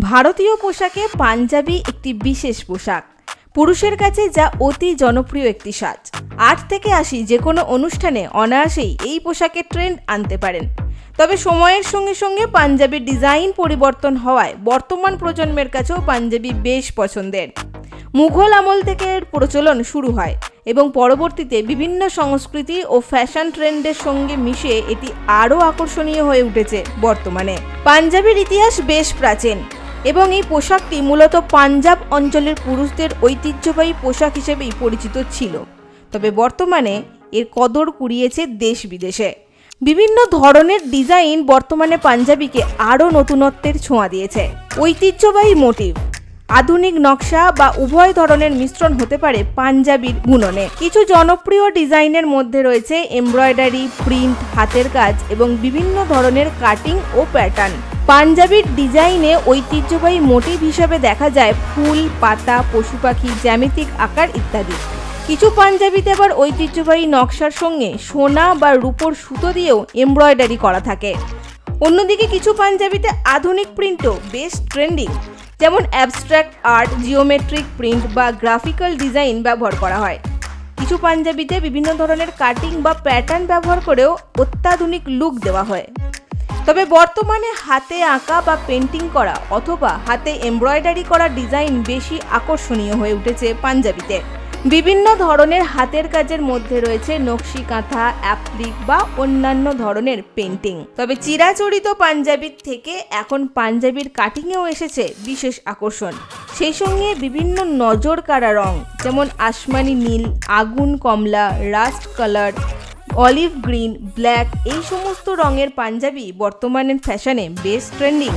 ভারতীয় পোশাকে পাঞ্জাবি একটি বিশেষ পোশাক। পুরুষের কাছে যা অতি জনপ্রিয় একটি সাজ। আট থেকে আশি যে কোনো অনুষ্ঠানে অনায়াসেই এই পোশাকের ট্রেন্ড আনতে পারেন। তবে সময়ের সঙ্গে সঙ্গে পাঞ্জাবির ডিজাইন পরিবর্তন হওয়ায় বর্তমান প্রজন্মের কাছেও পাঞ্জাবি বেশ পছন্দের। মুঘল আমল থেকে এর প্রচলন শুরু হয় এবং পরবর্তীতে বিভিন্ন সংস্কৃতি ও ফ্যাশন ট্রেন্ডের সঙ্গে মিশে এটি আরও আকর্ষণীয় হয়ে উঠেছে বর্তমানে। পাঞ্জাবির ইতিহাস বেশ প্রাচীন। এবং এই পোশাকটি মূলত পাঞ্জাব অঞ্চলের পুরুষদের ঐতিহ্যবাহী পোশাক হিসেবেই পরিচিত ছিল। তবে বর্তমানে এর কদর কুড়িয়েছে দেশ বিদেশে। বিভিন্ন ধরনের ডিজাইন বর্তমানে পাঞ্জাবিকে আরও নতুনত্বের ছোঁয়া দিয়েছে। ঐতিহ্যবাহী মোটিভ, আধুনিক নকশা বা উভয় ধরনের মিশ্রণ হতে পারে পাঞ্জাবির বুননে কিছু জনপ্রিয় ডিজাইনের মধ্যে রয়েছে এমব্রয়ডারি, প্রিন্ট, হাতের কাজ এবং বিভিন্ন ধরনের কাটিং ও প্যাটার্ন। পাঞ্জাবির ডিজাইনে ঐতিহ্যবাহী মোটিভ হিসাবে দেখা যায় ফুল, পাতা, পশু পাখি, জ্যামিতিক আকার ইত্যাদি। কিছু পাঞ্জাবিতে আবার ঐতিহ্যবাহী নকশার সঙ্গে সোনা বা রূপোর সুতো দিয়েও এমব্রয়ডারি করা থাকে। অন্যদিকে কিছু পাঞ্জাবিতে আধুনিক প্রিন্টও বেশ ট্রেন্ডিং, যেমন অ্যাবস্ট্র্যাক্ট আর্ট, জিওমেট্রিক প্রিন্ট বা গ্রাফিক্যাল ডিজাইন ব্যবহার করা হয়। কিছু পাঞ্জাবিতে বিভিন্ন ধরনের কাটিং বা প্যাটার্ন ব্যবহার করেও অত্যাধুনিক লুক দেওয়া হয়। তবে বর্তমানে হাতে আঁকা বা পেন্টিং করা অথবা হাতে এমব্রয়ডারি করা ডিজাইন বেশি আকর্ষণীয় হয়ে উঠেছে পাঞ্জাবিতে। বিভিন্ন ধরনের হাতের কাজের মধ্যে রয়েছে নকশি কাঁথা, অ্যাপ্লিক বা অন্যান্য ধরনের পেন্টিং। তবে চিরাচরিত পাঞ্জাবির থেকে এখন পাঞ্জাবির কাটিংয়েও এসেছে বিশেষ আকর্ষণ। সেই সঙ্গে বিভিন্ন নজর কাড়া রং, যেমন আসমানি নীল, আগুন কমলা, rust colour olive green black এই সমস্ত রঙের পাঞ্জাবি বর্তমানে ফ্যাশনে বেস্ট ট্রেন্ডিং।